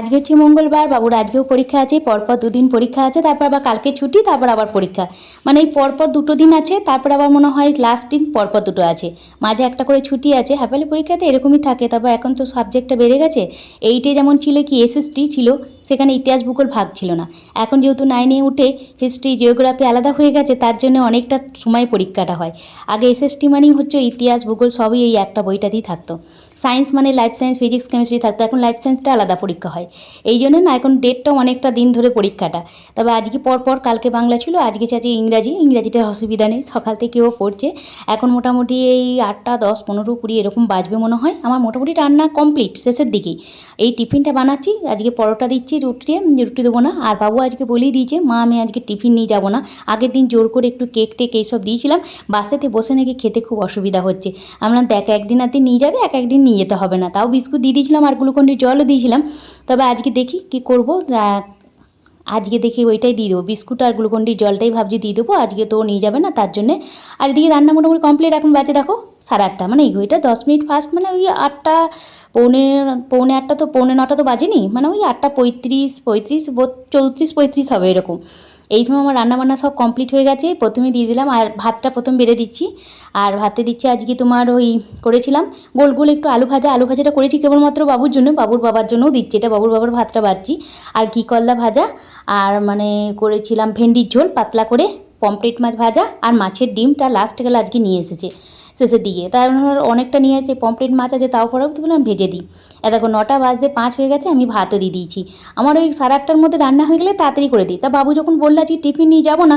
আজকে হচ্ছে মঙ্গলবার, বাবুর আজকেও পরীক্ষা আছে, পরপর দুদিন পরীক্ষা আছে, তারপর আবার কালকে ছুটি, তারপর আবার পরীক্ষা। মানে এই পরপর দুটো দিন আছে, তারপর আবার মনে হয় লাস্ট দিন পরপর দুটো আছে। মাঝে একটা করে ছুটি আছে হাফালি পরীক্ষাতে এরকমই থাকে, তবে এখন তো সাবজেক্টটা বেড়ে গেছে। এইটে যেমন ছিল কি এসএসটি ছিল সেখানে ইতিহাস ভূগোল ভাগ ছিল না। এখন যেহেতু নাইনে উঠে হিস্ট্রি জিওগ্রাফি আলাদা হয়ে গেছে, তার জন্য অনেকটা সময় পরীক্ষাটা হয়। আগে এসএসটি মানেই হচ্ছে ইতিহাস, ভূগোল সবই এই একটা বইটাতেই থাকতো। সায়েন্স মানে লাইফ সায়েন্স ফিজিক্স কেমিস্ট্রি থাকতো। এখন লাইফ সায়েন্সটা আলাদা পরীক্ষা হয়। এই জন্য না এখন ডেটটাও অনেকটা দিন ধরে পরীক্ষাটা। তবে আজকে পর পর কালকে বাংলা ছিল, আজকে আছে ইংরাজি। ইংরাজিটা অসুবিধা নেই, সকাল থেকেও পড়ছে। এখন মোটামুটি এই আটটা, দশ, পনেরো, কুড়ি এরকম বাজবে মনে হয়। আমার মোটামুটি রান্না কমপ্লিট শেষের দিকেই। এই টিফিনটা বানাচ্ছি, আজকে পরোটা দিচ্ছি রুটি রুটি দেবো না। আর বাবু আজকে বলেই দিয়েছে, মা, আমি আজকে টিফিন নিয়ে যাব না। আগের দিন জোর করে একটু কেক টেক এইসব দিয়েছিলাম। বাসেতে বসে নাকি খেতে খুব অসুবিধা হচ্ছে। আমরা দেখ, একদিন আতে নিয়ে যাবে, এক একদিন নিয়ে যেতে হবে না। তাও বিস্কুট দিয়ে দিয়েছিলাম আর গ্লুকন্ডি জলও দিয়েছিলাম। তবে আজকে দেখি কি করব। আজকে দেখি ওইটাই দিয়ে দেবো। বিস্কুট আর গ্লুকন্ডির জলটাই ভাবছি দিয়ে দেবো, আজকে তো নিয়ে যাবে না, তার জন্যে। আর এদিকে রান্না মোটামুটি কমপ্লিট এখন বাজে, দেখো, সাড়ে আটটা। মানে এই ওইটা দশ মিনিট ফার্স্ট মানে ওই আটটা, পৌনে পৌনে আটটা তো, পৌনে নটা তো বাজেনি মানে ওই আটটা পঁয়ত্রিশ পঁয়ত্রিশ চৌত্রিশ, পঁয়ত্রিশ হবে এরকম। এই সময় আমার রান্নাবান্না সব কমপ্লিট হয়ে গেছে। প্রথমে দিয়ে দিলাম, আর ভাতটা প্রথম বেড়ে দিচ্ছি। আর ভাতে দিচ্ছি আজকে তোমার ওই করেছিলাম গোল গোল একটু আলু ভাজা। আলু ভাজাটা করেছি কেবলমাত্র বাবুর জন্য, বাবুর বাবার জন্যও দিচ্ছি। এটা বাবুর বাবার ভাতটা বাড়ছি। আর ঘি কল্লা ভাজা, আর মানে করেছিলাম ভেন্ডির ঝোল, পাতলা করে পমপ্লেট মাছ ভাজা, আর মাছের ডিমটা লাস্ট গেলে আজকে নিয়ে এসেছে। শেষের দিকে। তার মানে অনেকটা নিয়ে আছে পমপ্লেট মাছ আছে, তাও পরেও তো বললাম ভেজে দিই। এ দেখো, নটা বাজতে পাঁচ হয়ে গেছে, আমি ভাতও দিয়ে দিয়েছি। আমার ওই সাড়ে আটটার মধ্যে রান্না হয়ে গেলে তাড়াতাড়ি করে দিই। তা বাবু যখন বলল আজকে টিফিন নিয়ে যাব না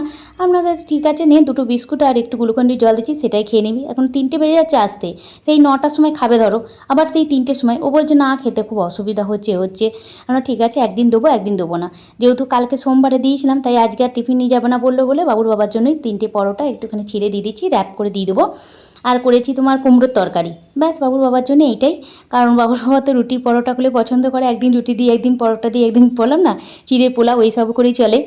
তো ঠিক আছে, নে দুটো বিস্কুট আর একটু গ্লুকন্ডি জল দিচ্ছি, সেটাই খেয়ে নিবি। এখন তিনটে বেজে যাচ্ছে আসতে। সেই নটার সময় খাবে ধরো, আবার সেই তিনটের সময়। ও বলছে, না, খেতে খুব অসুবিধা হচ্ছে হচ্ছে। আমরা ঠিক আছে, একদিন দেবো একদিন দেবো না। যেহেতু কালকে সোমবারে দিয়েছিলাম, তাই আজকে আর টিফিন নিয়ে যাবে না বলল বলে বাবুর বাবার জন্যই তিনটে পরোটা একটুখানি ছিঁড়ে দিয়ে দিচ্ছি র্যাপ করে দিয়ে দেবো। আর করেছি তোমার কুমড়োর তরকারি। ব্যাস, বাবুর বাবার জন্য এইটাই। কারণ বাবুর বাবা তো রুটি পরোটা করলে পছন্দ করে। একদিন রুটি দিয়ে, একদিন পরোটা দিয়ে, একদিন বললাম না, চিড়ে পোলাও, এইসব করেই চলে।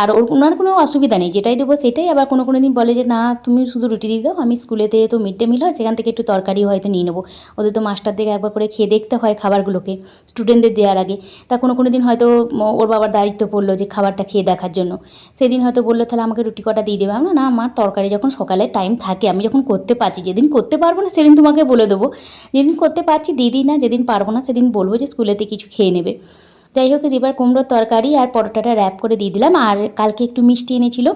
আর ওর ওনার কোনো অসুবিধা নেই, যেটাই দেবো সেটাই। আবার কোনো কোনো দিন বলে যে, না, তুমি শুধু রুটি দিয়ে দাও, আমি স্কুলেতে তো মিড ডে মিল হয়, সেখান থেকে একটু তরকারি হয়তো নিয়ে নেব। ওদের তো মাস্টার থেকে একবার করে খেয়ে দেখতে হয় খাবারগুলোকে স্টুডেন্টদের দেওয়ার আগে। তা কোনো কোনো দিন হয়তো ওর বাবার দায়িত্ব পড়ল যে, খাবারটা খেয়ে দেখার জন্য। সেদিন হয়তো বলল, তাহলে আমাকে রুটি কটা দিয়ে দেবে? আমরা না আমার তরকারি যখন সকালে টাইম থাকে, আমি যখন করতে পারছি, যেদিন করতে পারব না, সেদিন তোমাকে বলে দেবো। যেদিন করতে পারছি, দিদি না, যেদিন পারব না, সেদিন বলব যে স্কুলেতে কিছু খেয়ে নেবে। যাই হোক এবার কুমড়োর তরকারি আর পরোটাটা র্যাপ করে দিয়ে দিলাম। আর কালকে একটু মিষ্টি এনেছিল।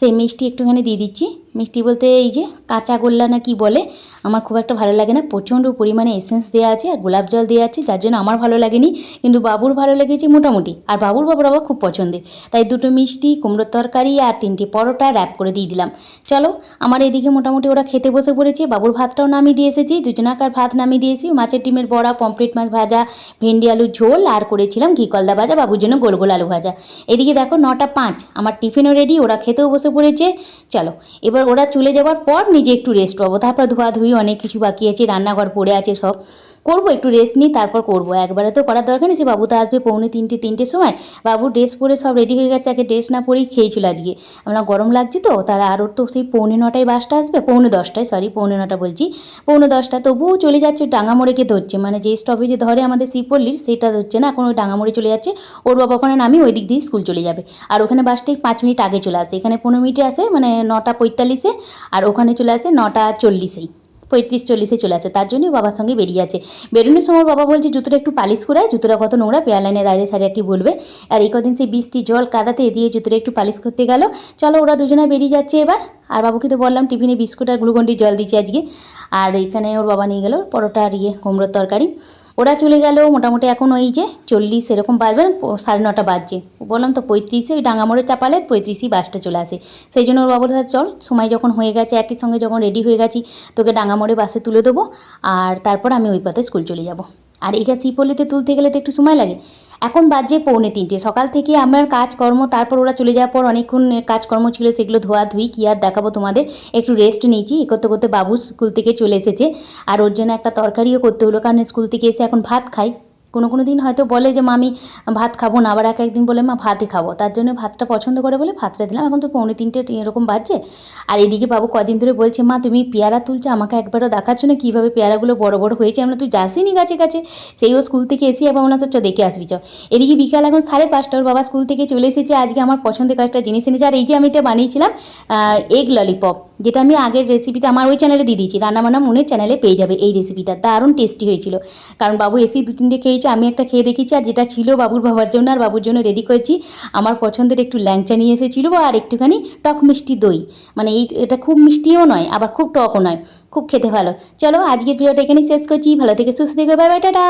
সেই মিষ্টি একটুখানি দিয়ে দিচ্ছি। মিষ্টি বলতে এই যে কাঁচা গোল্লা না কি বলে, আমার খুব একটা ভালো লাগে না। প্রচণ্ড পরিমাণে এসেন্স দেওয়া আছে আর গোলাপ জল দেওয়া আছে, যার জন্য আমার ভালো লাগেনি। কিন্তু বাবুর ভালো লেগেছে মোটামুটি। আর বাবুর বাবার আবার খুব পছন্দের। তাই দুটো মিষ্টি কুমড়োর তরকারি আর তিনটে পরোটা র্যাপ করে দিয়ে দিলাম। চলো, আমার এদিকে মোটামুটি ওরা খেতে বসে পড়েছে। বাবুর ভাতটাও নামিয়ে দিয়ে এসেছি। দুজনাকার ভাত নামিয়ে দিয়েছি মাছের ডিমের বড়া পমপ্লেট মাছ ভাজা, ভেন্ডি আলুর ঝোল আর করেছিলাম ঘি কলদা ভাজা, বাবুর জন্য গোল গোল আলু ভাজা। এদিকে দেখো নটা পাঁচ, আমার টিফিনও রেডি ওরা খেতেও বসে পড়েছে। চলো, এবার ওরা চলে যাওয়ার পর নিজে একটু রেস্ট পাবো। তারপর ধোয়াধুয়ি অনেক কিছু বাকি আছে, রান্নাঘর পড়ে আছে সব। করব, একটু রেস্ট নিই তারপর করব। একবারে তো করার দরকার নেই সে বাবু তো আসবে পৌনে তিনটে তিনটের সময়। বাবু ড্রেস পরে সব রেডি হয়ে গেছে, আগে ড্রেস না পরেই খেয়েছিল আজকে। আমরা গরম লাগছে তো তারা আর ওর তো সেই পৌনে নটায় বাসটা আসবে, পৌনে দশটায় সরি পৌনে নটা বলছি। পৌনে দশটা, তবুও চলে যাচ্ছে ডাঙামোড়েকে ধরছে। মানে যে স্টপেজে ধরে আমাদের শিবপল্লির, সেটা ধরছে না এখন ওই ডাঙামোড়ে চলে যাচ্ছে। ওর বাবা ওখানে নামি ওই দিক দিয়ে স্কুল চলে যাবে। আর ওখানে বাসটা পাঁচ মিনিট আগে চলে আসে। এখানে পনেরো মিনিটে আসে মানে নটা পঁয়তাল্লিশে, আর ওখানে চলে আসে নটা চল্লিশেই। পঁয়ত্রিশ, চল্লিশে চলে আসে। তার জন্যই বাবার সঙ্গে বেরিয়ে আছে। বেরোনোর সময় বাবা বলছে, জুতোটা একটু পালিশ করায়, জুতোটা কত নোংরা, পেয়ার লাইনে দাঁড়িয়ে সারিয়ে কি বলবে। আর এই কদিন সেই বৃষ্টি, জল কাদাতে দিয়ে জুতোটা একটু পালিশ করতে গেল। চলো, ওরা দুজনে বেরিয়ে যাচ্ছে এবার। আর বাবুকে তো বললাম, টিফিনে বিস্কুট আর গ্লুকন্ডির জল দিচ্ছে আজকে। আর এখানে ওর বাবা নিয়ে গেল পরোটা আর ইয়ে কুমড়োর তরকারি। ওরা চলে গেল মোটামুটি এখন ওই যে চল্লিশ এরকম বাজবে, সাড়ে নটা বাজছে। বললাম তো পঁয়ত্রিশে, ওই ডাঙামোড়ে চাপালে পঁয়ত্রিশই বাসটা চলে আসে। সেই জন্য ওর বাবুর চল, সময় যখন হয়ে গেছে, একই সঙ্গে যখন রেডি হয়ে গেছি, তোকে ডাঙামোড়ে বাসে তুলে দেবো, আর তারপর আমি ওই পথে স্কুল চলে যাব। আর এখানে শ্রীপল্লিতে তুলতে গেলে তো একটু সময় লাগে। এখন বাজে পৌনে তিনটে, সকাল থেকে আমার কাজকর্ম, তারপর ওরা চলে যাওয়ার পর অনেকক্ষণ কাজকর্ম ছিল, সেগুলো ধোয়া ধুই, কী আর দেখাবো তোমাদের, একটু রেস্ট নিয়েছি। করতে করতে বাবু স্কুল থেকে চলে এসেছে, আর ওর জন্য একটা তরকারিও করতে হলো, কারণ স্কুল থেকে এসে এখন ভাত খাই। কোনো কোনো দিন হয়তো বলে যে মা আমি ভাত খাব না। আবার এক একদিন বলে, মা, ভাতই খাব। তার জন্য ভাতটা পছন্দ করে বলে ভাতটা দিলাম। এখন তো পৌনে তিনটে এরকম বাজছে। আর এদিকে বাবু কদিন ধরে বলছে, মা, তুমি পেয়ারা তুলছো, আমাকে একবারও দেখাচ্ছ না কীভাবে পেয়ারাগুলো বড় বড় হয়েছে? আমরা তুই যাসিনি গাছে গাছে। সেই ও স্কুল থেকে এসে আবার আমরা তো দেখে আসবি চ এদিকে বিকাল এখন সাড়ে পাঁচটা, ওর বাবা স্কুল থেকে চলে এসেছে। আজকে আমার পছন্দের কয়েকটা জিনিস এনেছে। আর এই যে আমি এটা বানিয়েছিলাম এগ ললিপপ যেটা আমি আগের রেসিপিটা আমার ওই চ্যানেলে দিয়ে দিয়েছি। রান্নাবান্না মনের চ্যানেলে পেয়ে যাবে এই রেসিপিটা দারুণ টেস্টি হয়েছিল। কারণ বাবু এসেই দু তিনটে খেয়েছে, আমি একটা খেয়ে দেখেছি আর যেটা ছিল বাবুর বাবার জন্য আর বাবুর জন্য রেডি করেছি, আমার পছন্দের একটু ল্যাংচা নিয়ে এসেছিল আর একটুখানি টক মিষ্টি দই। মানে এই এটা খুব মিষ্টিও নয়, আবার খুব টকও নয়। খুব খেতে ভালো। চলো আজকের ভিডিওটা এখানেই শেষ করছি। ভালো থেকে সুস্থ থেকে। Bye bye tata